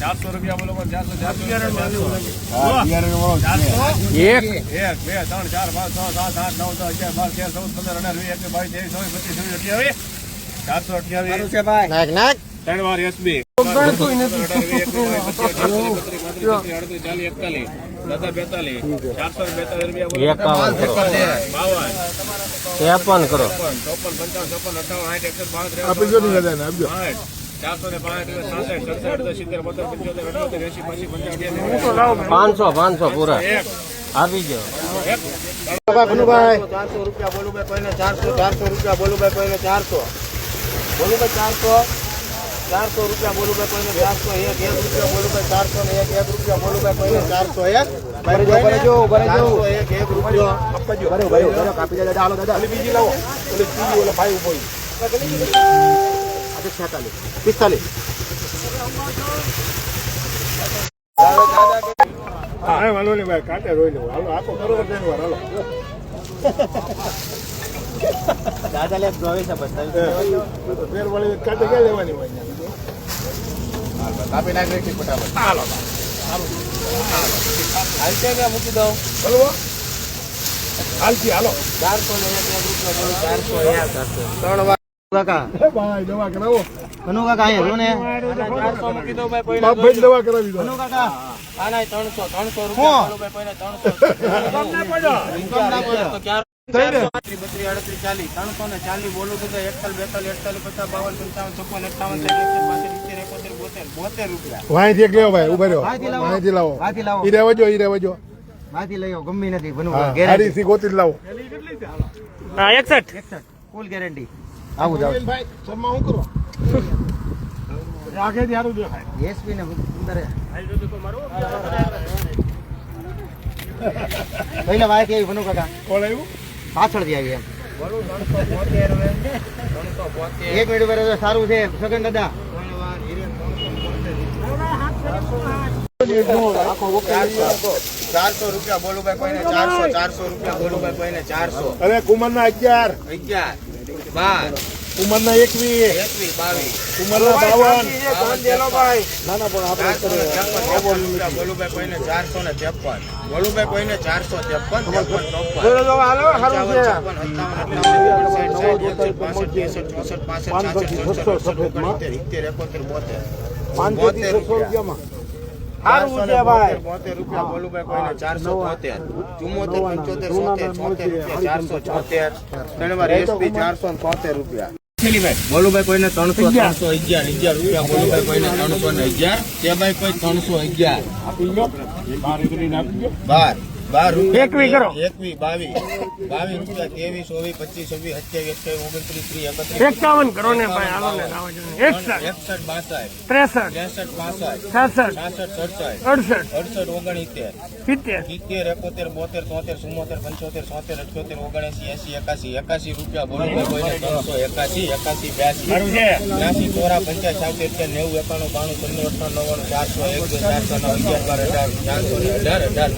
ચારસો રૂપિયા બોલો પણ ચારસો, ચારસો? એક? એક, બે, ત્રણ, ચાર, પાંચ, છ, સાત, આઠ, નવ, દસ, અગિયાર, બાર, તેર, ચૌદ, પંદર, અઢાર, વીસ, એકવીસ, બાવીસ, ત્રેવીસ, ચોવીસ, પચીસ, છવ્વીસ, અઠ્યાવીસ. ચારસો અઠ્યાવીસ. સારું છે પાંચસો પાંચસો પૂરા. આપી ગયો. ચારસો રૂપિયા બોલું ભાઈ કોઈને ચારસો ચારસો રૂપિયા બોલું ભાઈ કોઈને ચારસો. બોલું ભાઈ ચારસો ચારસો રૂપિયા બોલું ભાઈ કોઈને ચારસો એક એક રૂપિયા બોલું ભાઈ ચારસો ને એક એક રૂપિયા બોલું ભાઈ કોઈને ચારસો એક. બીજી લાવો. ઓલી બીજી ઓલા ભાઈ ઊભો આજે છેતાલીસ પિસ્તાલીસ. હા વાલો ભાઈ કાંટે રોઈ લેવું હાલો આખો કરો વાર હાલો દાદા લે ક્યાં લેવાની હોય કાપી નાખી ફટાફટ મૂકી દઉં બોલો હાલથી હાલો ચારસો ને ચારસો ત્રણ વાર કાકા? ભાઈ દવા કરાવો. કનુ કાકા અહીંયા ને. મૂકી દઉં ભાઈ પહેલા ભાઈ દવા કરાવી દો. કનુ કાકા આ નહીં ત્રણસો ત્રણસો રૂપિયા ભાઈ પહેલા ત્રણસો. તો ક્યાં બત્રીસ, બત્રીસ, અડત્રીસ, ચાલીસ, ત્રણસો ને ચાલીસ બોલું છું તો એકતાલ, બેતાલ, એકતાલીસ, પચાસ, બાવન, પંચાવન, છપ્પન, અઠ્ઠાવન, સાઠ, એકસઠ, બાસઠ, સિત્તેર, એકોતેર, બોતેર, બોતેર રૂપિયા. વાંયથી એક લેવો ભાઈ ઊભા રહ્યો. વાંયથી લાવો. વાંયથી લાવો. વાંયથી લાવો. ઈ રહેવા જો ઈ રહેવા જો. માંથી લઈ આવો, નથી બનવું હા ગેરંટી હારી સી ગોતી જ લાવો. એકસઠ. ફૂલ ગેરંટી આવું જાવ ભાઈ શર્મા હું કરો? આગે સારું દેખાય એસપી ને અંદર પહેલા વાય કેવી ભનુ કાકા. કોણ આવ્યું? પાછળથી આવી એમ. એક મિનિટ પર સારું છે. સગન દાદા. ચારસો રૂપિયા બોલું ભાઈ કોઈને ચારસો ચારસો રૂપિયા બોલું ભાઈ કોઈને ચારસો. અરે કુમારના અગિયાર. અગિયાર. બાર. કુમારના એકવીસ. એકવીસ બાવીસ. કુમારના બાવન. ને કોઈને ચારસો ને ત્રેપન. બોલુભાઈ કોઈને ચારસો ત્રેપન ત્રેપન ચોપન પંચાવન, છપ્પન, સત્તાવન, અઠ્ઠાવન, બોતેર. રૂપિયા. ચારસો ને બોતેર, બોતેર બોલુભાઈ કોઈને ચારસો બોતેર ચુમ્મોતેર પંચોતેર સોતેર છોતેર રૂપિયા ચારસો છોતેર એસપી ચારસો ને રૂપિયા. બોલુભાઈ કોઈને ત્રણસો ત્રણસો અગિયાર અગિયાર રૂપિયા બોલુભાઈ કોઈને ત્રણસો ને અગિયાર. તે ભાઈ કોઈ ત્રણસો અગિયાર? બાર. બાર એકવી કરો. એકવી બાવીસ બાવીસ રૂપિયા ત્રેવીસ ચોવીસ પચીસ છવ્વીસ અઠ્યાવીસ ઓગણત્રીસ ત્રીસ એકત્રીસ. એકાવન કરો ને ભાઈ હાલો ને એકસઠ. એકસઠ બાસઠ. ત્રેસઠ. ત્રેસઠ પાસઠ છાસઠ. છાસઠ સડસઠ. અડસઠ. અડસઠ ઓગણસિત્તેર. સિત્તેર. સિત્તેર એકોતેર બોતેર તોતેર ચુમ્મોતેર પંચોતેર સોતેર અઠ્યોતેર ઓગણસી એસી એકાસી. એકાસી રૂપિયા બોલો કોઈને ત્રણસો એકાસી એકાસી બ્યાસી. બ્યાસી ચોરા પંચાસ સાત છે નેવું એકાણું બાણું ત્રણ અઠાણું નવ્વાણું ચારસો એક ચારસો નવ અગિયાર બાર અઢાર ચારસો ને અઢાર અઢાર.